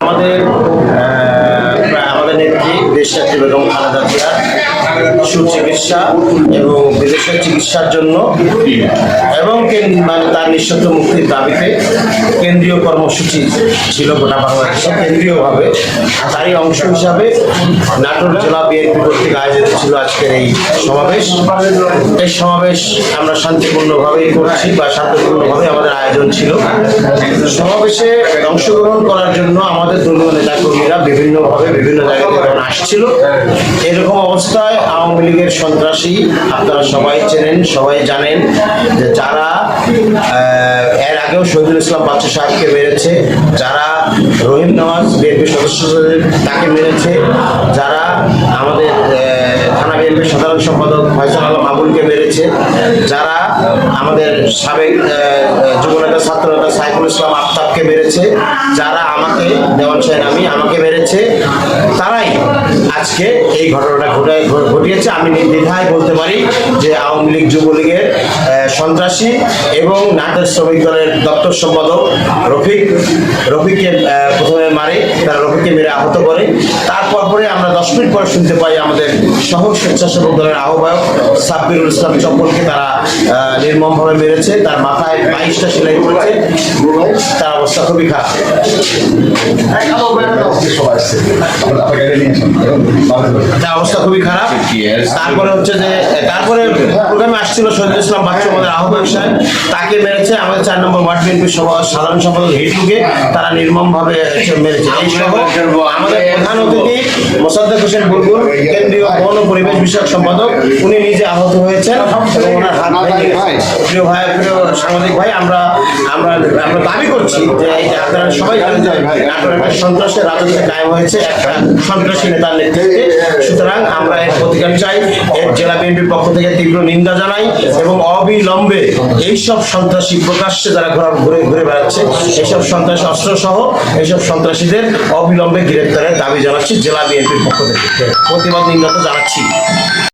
আমাদের আমাদের নেত্রী দেশনেত্রী বেগম খালেদা সুচিকিৎসা এবং বিদেশের চিকিৎসার জন্য এবং মানে তার নিঃশব্দ মুক্তির দাবিতে কেন্দ্রীয় কর্মসূচি ছিল গোটা বাংলাদেশে, কেন্দ্রীয়ভাবে। তারই অংশ হিসাবে নাটোর জেলা বিএনপি কর্তৃক আয়োজিত ছিল আজকের এই সমাবেশ। এই সমাবেশ আমরা শান্তিপূর্ণভাবেই করছি বা শান্তিপূর্ণভাবে আমাদের আয়োজন ছিল। সমাবেশে অংশগ্রহণ করার জন্য আমাদের দলীয় নেতাকর্মীরা বিভিন্নভাবে বিভিন্ন জায়গা থেকে আসছিল। এরকম অবস্থায় আওয়ামী লীগের সন্ত্রাসী, আপনারা সবাই চেনেন, সবাই জানেন যে যারা এর আগেও শহীদুল ইসলাম বাচ্চু সাহেবকে মেরেছে, যারা রহিম নওয়াজ বিএনপি সদস্য তাকে মেরেছে, যারা আমাদের থানা বিএনপির সাধারণ সম্পাদক ফয়সাল আলম আবুলকে মেরেছে, যারা আমাদের সাবেক যুবনেতা, ছাত্রনেতা সাইফুল ইসলাম আফতাবকে মেরেছে, যারা আমাকে, দেওয়ান সাহেব আমি, আমাকে মেরেছে, তারাই আজকে এই ঘটনাটা ঘটে- ঘটিয়েছে। আমি নির্দ্বিধায় বলতে পারি যে আওয়ামী লীগ, যুবলীগের সন্ত্রাসী এবং নাটের শ্রমিক দলের দপ্তর সম্পাদক রফিক রফিককে প্রথমে মারে, তারা রফিককে মেরে আহত করে। তারপর পরে আমরা দশ মিনিট পরে শুনতে পাই আমাদের সহ স্বেচ্ছাসেবক দলের আহ্বায়ক সাব্বিরুল ইসলাম চপ্পলকে তারা নির্মমভাবে মেরেছে। তার মাথায় বাইশটা সেলাই করেছে। তার অবস্থা খুবই খারাপ। অবস্থা খুবই খারাপ। তারপরে হচ্ছে যে তারপরে প্রোগ্রামে আসছিল শহীদুল ইসলাম বাচ্চু আমাদের আহ্বায়ক সাহেব। তাকে মেরেছে আমাদের চার নম্বর ওয়ার্ড বিএনপির সাধারণ সম্পাদক হিটুকে তারা নির্মমভাবে মেরেছে। এই সহ আমাদের প্রধান অতিথি মোসাদ্দেক হোসেন বুলবুল কেন্দ্রীয় বন ও পরিবেশ বিষয়ক সম্পাদক উনি নিজে আহত হয়েছেন এবং ওনার হাত ভেঙে প্রিয় ভাই প্রিয় সাংবাদিক ভাই আমরা আমরা আমরা দাবি করছি যে আপনারা সবাই জানেন যে একটা সন্ত্রাসের রাজত্ব কায়েম হয়েছে সন্ত্রাসী নেতার নেতৃত্বে। সুতরাং আমরা এর প্রতিকার চাই, এর জেলা বিএনপির পক্ষ থেকে তীব্র নিন্দা জানাই এবং অবিলম্বে এইসব সন্ত্রাসী প্রকাশ্যে যারা ঘোরা ঘুরে ঘুরে বেড়াচ্ছে, এইসব সন্ত্রাসী অস্ত্র সহ এইসব সন্ত্রাসীদের অবিলম্বে গ্রেপ্তারের দাবি জানাচ্ছি জেলা বিএনপির পক্ষ থেকে। প্রতিবাদ নিন্দা তো জানাচ্ছি।